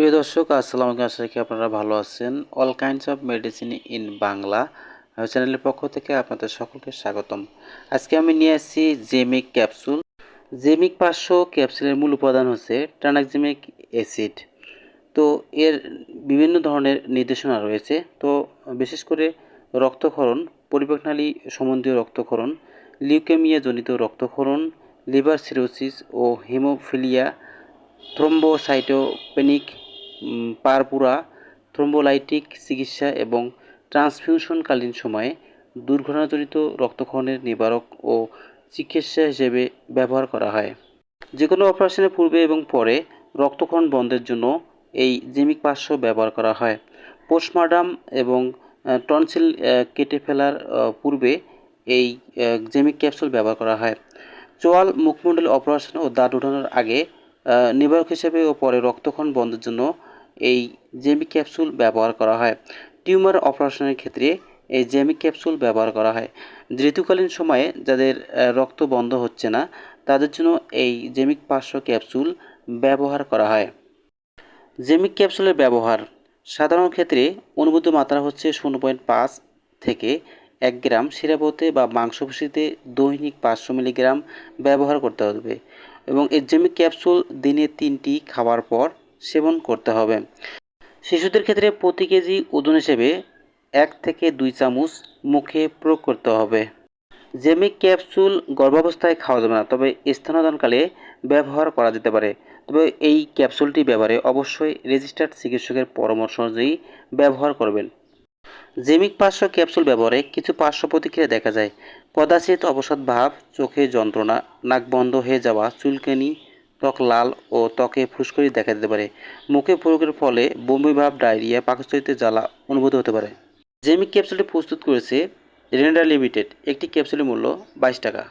প্রিয় দর্শক, আসসালামু আলাইকুম। আশা রাখি আপনারা ভালো আছেন। All kinds of medicine in Bangla চ্যানেলের পক্ষ থেকে আপনাদের সকলকে স্বাগতম। আজকে আমি নিয়ে আসছি জেমিক ক্যাপসুল জেমিক পাঁচশো ক্যাপসুলের মূল উপাদান হচ্ছে ট্রানাকজেমিক অ্যাসিড তো এর বিভিন্ন ধরনের নির্দেশনা রয়েছে। তো বিশেষ করে রক্তক্ষরণ পরিপাকনালী সম্বন্ধীয় রক্তক্ষরণ, লিউকেমিয়া জনিত রক্তক্ষরণ, লিভার সিরোসিস ও হিমোফিলিয়া, থ্রোম্বোসাইটোপেনিক পারপুরা থ্রোম্বোলাইটিক চিকিৎসা এবং ট্রান্সফিউশনকালীন সময়ে দুর্ঘটনাজনিত রক্তক্ষরণের নিবারক ও চিকিৎসা হিসেবে ব্যবহার করা হয়। যে কোনো অপারেশনের পূর্বে এবং পরে রক্তক্ষরণ বন্ধের জন্য এই জেমিক পাঁচশো ব্যবহার করা হয়। পোস্টমার্টাম এবং টনসিল কেটে ফেলার পূর্বে এই জেমিক ক্যাপসুল ব্যবহার করা হয়। চোয়াল, মুখমণ্ডল অপারেশন ও দাঁত উঠানোর আগে নিবারক হিসেবে ও পরে রক্তক্ষরণ বন্ধের জন্য এই জেমিক ক্যাপসুল ব্যবহার করা হয়। টিউমার অপারেশনের ক্ষেত্রে এই জেমিক ক্যাপসুল ব্যবহার করা হয়। ঋতুকালীন সময়ে যাদের রক্ত বন্ধ হচ্ছে না, তাদের জন্য এই জেমিক পাঁচশো ক্যাপসুল ব্যবহার করা হয়। জেমিক ক্যাপসুলের ব্যবহার, সাধারণ ক্ষেত্রে অনুভূত মাত্রা হচ্ছে শূন্য পয়েন্ট পাঁচ থেকে এক গ্রাম শিরাপথে বা মাংসপেশিতে দৈনিক পাঁচশো মিলিগ্রাম ব্যবহার করতে হবে। এবং এই জেমিক ক্যাপসুল দিনে তিনটি খাওয়ার পর সেবন করতে হবে। শিশুদের ক্ষেত্রে প্রতি কেজি ওজন হিসেবে এক থেকে দুই চামচ মুখে প্রয়োগ করতে হবে। জেমিক ক্যাপসুল গর্ভাবস্থায় খাওয়া যাবে না, তবে স্তনদানকালে ব্যবহার করা যেতে পারে। তবে এই ক্যাপসুলটি ব্যবহারে অবশ্যই রেজিস্টার্ড চিকিৎসকের পরামর্শ অনুযায়ী ব্যবহার করবেন। জেমিক পার্শ্ব ক্যাপসুল ব্যবহারে কিছু পার্শ্ব প্রতিক্রিয়া দেখা যায়। কদাচিৎ অবসাদ ভাব, চোখে যন্ত্রণা, নাক বন্ধ হয়ে যাওয়া, চুলকানি ত্বক লাল ও ত্বকে ফুসকুড়ি দেখা দিতে পারে। মুখে প্রয়োগের ফলে বমি, ভাব, ডায়রিয়া, পাকস্থলিতে জ্বালা অনুভূত হতে পারে। জেমিক ক্যাপসুলটি প্রস্তুত করেছে রেনেডা লিমিটেড একটি ক্যাপসুলের মূল্য বাইশ টাকা।